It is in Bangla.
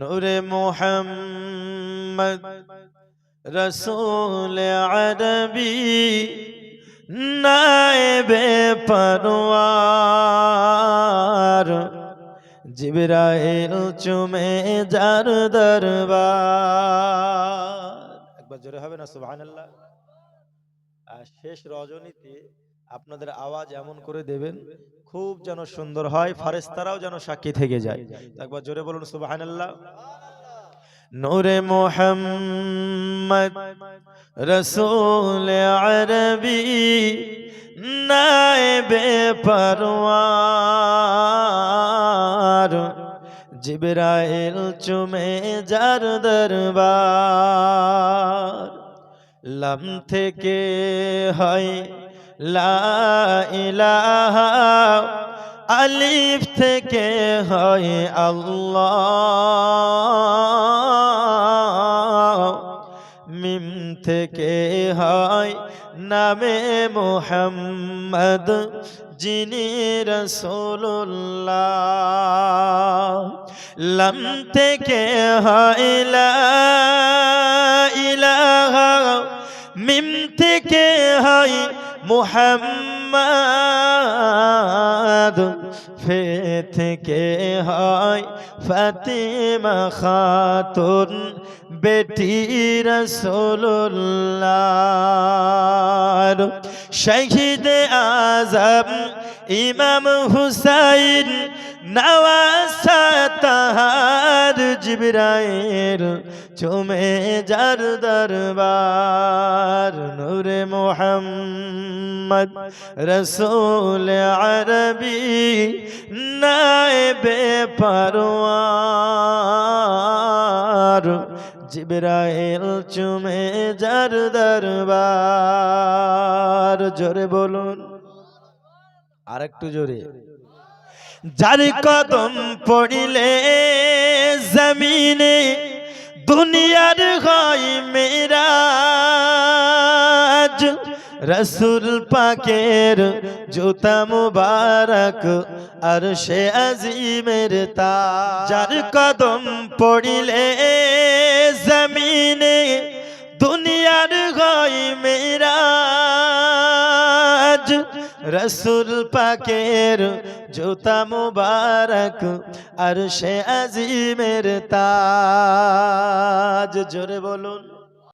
নূরে মোহাম্মদ রসুল আরবি নায়েবে পরওয়ার, জিবরাইল চুমে যার দরবার। একবার জোরে হবে না, সুবহানাল্লাহ। আর শেষ রজনীতে আপনাদের আওয়াজ এমন করে দেবেন খুব যেন সুন্দর হয় ফারেস্তারাও যেন সাক্ষী থেকে যায়। একবার জোরে বলুন সুবহানাল্লাহ। নূরে মোহাম্মদ রসুল আরবি নায়েবে পরওয়ার। জিবরাইল চুমে যার দরবার লাম থেকে হয় ইলাহা আলিফ থেকে হয় আল্লাহ। মিম থেকে হয় নামে মোহাম্মদ, যিনি রসুল্লাহ লম থেকে হয় ইলাহা, মিম থেকে হয় মুহাম্মদ থেকে হয় ফাতিমা খাতুন বেটি রসুল্লাহ শহীদ আজম ইমাম হুসাইন নওয়াসা তাহার জিবরাইল, চুমে যার দরবার, নূরে মোহাম্মদ রসুল আরবি, নায়েবে পরওয়ার, জিবরাইল, চুমে যার দরবার, জোরে বলুন। আরেকটু জোরে। যার কদম পড়িলে জমিনে দুনিয়ার হয় মেরাজ। রসুল পাকের জুতা মুবারক আর সে আজিমের তা যার কদম পড়িলে জমিনে রসুল পাকের জুতা মুবারক আর সে আজিমের তাজ। জোরে বলুন।